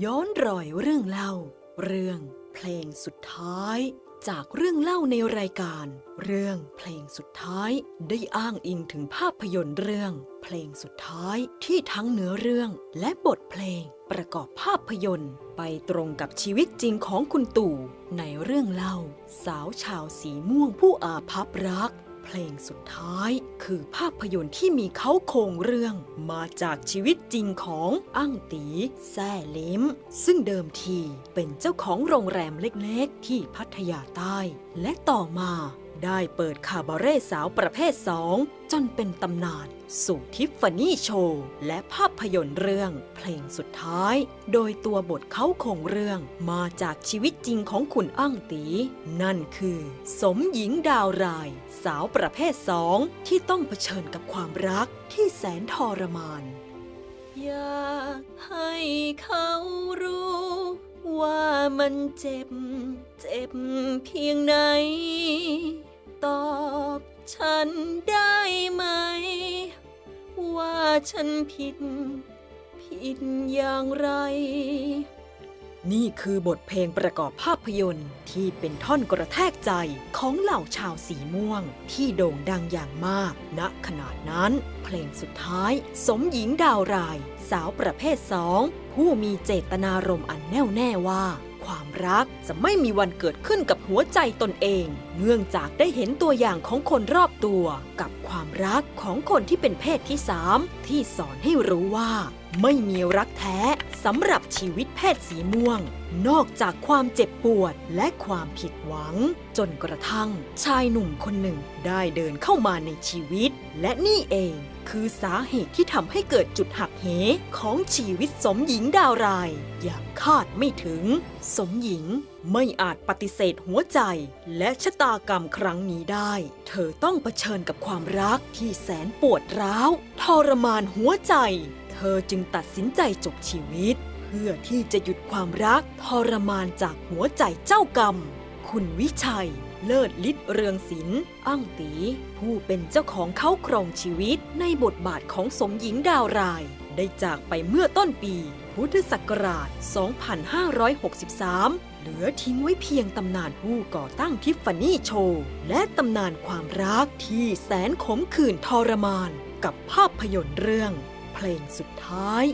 ย้อนรอยเรื่องเล่า เรื่องเพลงสุดท้าย จากเรื่องเล่าในรายการ เรื่องเพลงสุดท้ายได้อ้างอิงถึงภาพยนตร์เรื่อง เพลงสุดท้ายที่ทั้งเนื้อเรื่องและบทเพลงประกอบภาพยนตร์ ไปตรงกับชีวิตจริงของคุณตู่ในเรื่องเล่า สาวชาวสีม่วงผู้อาภัพรัก เพลงสุดท้ายคือภาพยนตร์ที่มีเขาโครงเรื่องมาจากชีวิตจริงของอั้งตีแซ่ลิม ซึ่งเดิมทีเป็นเจ้าของโรงแรมเล็กๆ ที่พัทยาใต้ และต่อมา ได้เปิดคาบาเร่สาวประเภทสองจนเป็นตำนาน สู่ทิฟฟานี่โชว์ และภาพยนตร์เรื่อง เพลงสุดท้าย โดยตัวบทเขาคงเรื่องมาจากชีวิตจริงของคุณอั้งตี นั่นคือ สมหญิงดาวราย สาวประเภทสองที่ต้องเผชิญกับความรักที่แสนทรมาน อยากให้เขารู้ ว่ามันเจ็บ เจ็บเพียงไหน ตอบฉันได้ไหม ว่าฉันผิด ผิดอย่างไร นี่คือบทเพลงประกอบภาพยนตร์ที่เป็นท่อนกระแทกใจของเหล่าชาวสีม่วงที่โด่งดังอย่างมากณขนาดนั้น เพลงสุดท้าย สมหญิงดาวราย สาวประเภทสองผู้มีเจตนารมณ์อันแน่วแน่ว่า ความรักจะไม่มีวันเกิดขึ้นกับหัวใจตนเอง เนื่องจากได้เห็นตัวอย่างของคนรอบตัว กับความรักของคนที่เป็นเพศที่สามที่สอนให้รู้ว่า ไม่มีรักแท้สำหรับชีวิตเพศสีม่วง นอกจากความเจ็บปวดและความผิดหวัง จนกระทั่ง ชายหนุ่มคนหนึ่งได้เดินเข้ามาในชีวิต และนี่เองคือสาเหตุที่ทำให้เกิดจุดหักเหของชีวิตสมหญิงดาวราย อย่างคาดไม่ถึง สมหญิงไม่อาจปฏิเสธหัวใจ และชะตากรรมครั้งนี้ได้ เธอต้องเผชิญกับความรักที่แสนปวดร้าวทรมานหัวใจ อจึงตัดสินใจจบชีวิต เพื่อที่จะหยุดความรักทรมานจากหัวใจเจ้ากรรม คุณวิชัย เลิศฤทธิ์เรืองศิลป์อั้งตี ผู้เป็นเจ้าของเขาครองชีวิตในบทบาทของสมหญิงดาวราย ได้จากไปเมื่อต้นปี พุทธศักราช 2563 เหลือทิ้งไว้เพียงตำนานผู้ก่อตั้งทิฟฟานี่โชว์ และตำนานความรักที่แสนขมขื่นทรมานกับภาพยนตร์เรื่อง เพลงสุดท้าย